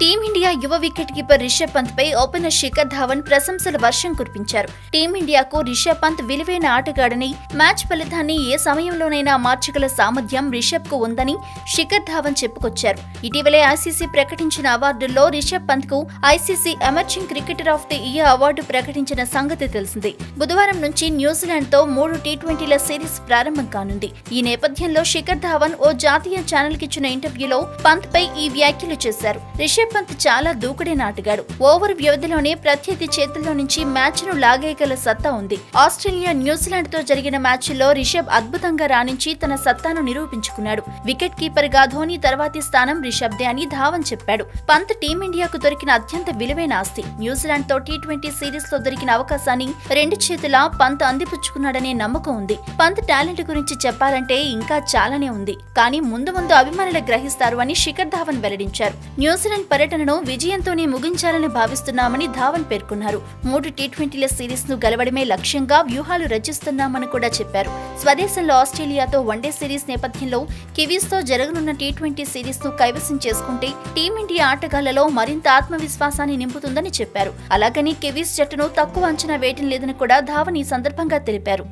Team India యువ wicket keeper Rishabh Pant పై opener Shikhar Dhawan ప్రశంసల వర్షం కురిపించారు. టీమిండియాకు రిషబ్ పంత్ విలువైన ఆటగాడని మ్యాచ్ ఫలితాన్ని ఏ సమయంలోనైనా మార్చగల సామర్థ్యం రిషబ్కు ఉందని శిఖర్ ధావన్ చెప్పుకొచ్చారు. ఇటీవలే ఐసీసీ ప్రకటించిన అవార్డుల్లో Rishabh పంత్కు ICC emerging cricketer of the year award ప్రకటించిన సంగతి తెలిసింది. బుధవారం నుంచి న్యూజిలాండ్తో మూడు టీ ట్వంటీల సిరీస్ ప్రారంభం కానుంది. ఈ నేపథ్యంలో శిఖర్ ధావన్ ఓ జాతీయ ఛానల్ కిచ్చిన ఇంటర్వ్యూలో పంత్ పై ఈ వ్యాఖ్యలు చేశారు. రిషబ్ పంత్ చాలా దూకుడైన ఆటగాడు ఓవర్ వ్యవధిలోనే ప్రత్యర్థి చేతుల్లో నుంచి మ్యాచ్ను లాగేయగల సత్తా ఉంది. ఆస్ట్రేలియా న్యూజిలాండ్తో జరిగిన మ్యాచ్లో రిషబ్ అద్భుతంగా రాణించి తన సత్తాను నిరూపించుకున్నాడు. వికెట్ కీపర్గా ధోని తర్వాతి స్థానం రిషబ్దే అని ధావన్ చెప్పాడు. పంత్ టీమిండియాకు దొరికిన అత్యంత విలువైన ఆస్తి. న్యూజిలాండ్తో టీ ట్వంటీ సిరీస్లో దొరికిన అవకాశాన్ని రెండు చేతులా పంత్ అందిపుచ్చుకున్నాడనే నమ్మకం ఉంది. పంత్ టాలెంట్ గురించి చెప్పాలంటే ఇంకా చాలానే ఉంది. కానీ ముందు ముందు అభిమానులు గ్రహిస్తారు అని శిఖర్ ధావన్ వెల్లడించారు. న్యూజిలాండ్ పర్యటనను విజయంతోనే ముగించాలని భావిస్తున్నామని ధావన్ పేర్కొన్నారు. మూడు టీ ట్వంటీల సిరీస్ను గెలవడమే లక్ష్యంగా వ్యూహాలు రచిస్తున్నామని కూడా చెప్పారు. స్వదేశంలో ఆస్ట్రేలియాతో వన్డే సిరీస్ నేపథ్యంలో కివీస్తో జరగనున్న టీ ట్వంటీ సిరీస్ను కైవసం చేసుకుంటే టీమిండియా ఆటగాళ్ళలో మరింత ఆత్మవిశ్వాసాన్ని నింపుతుందని చెప్పారు. అలాగని కివీస్ జట్టును తక్కువ అంచనా వేయటం లేదని కూడా ధావన్ ఈ సందర్భంగా తెలిపారు.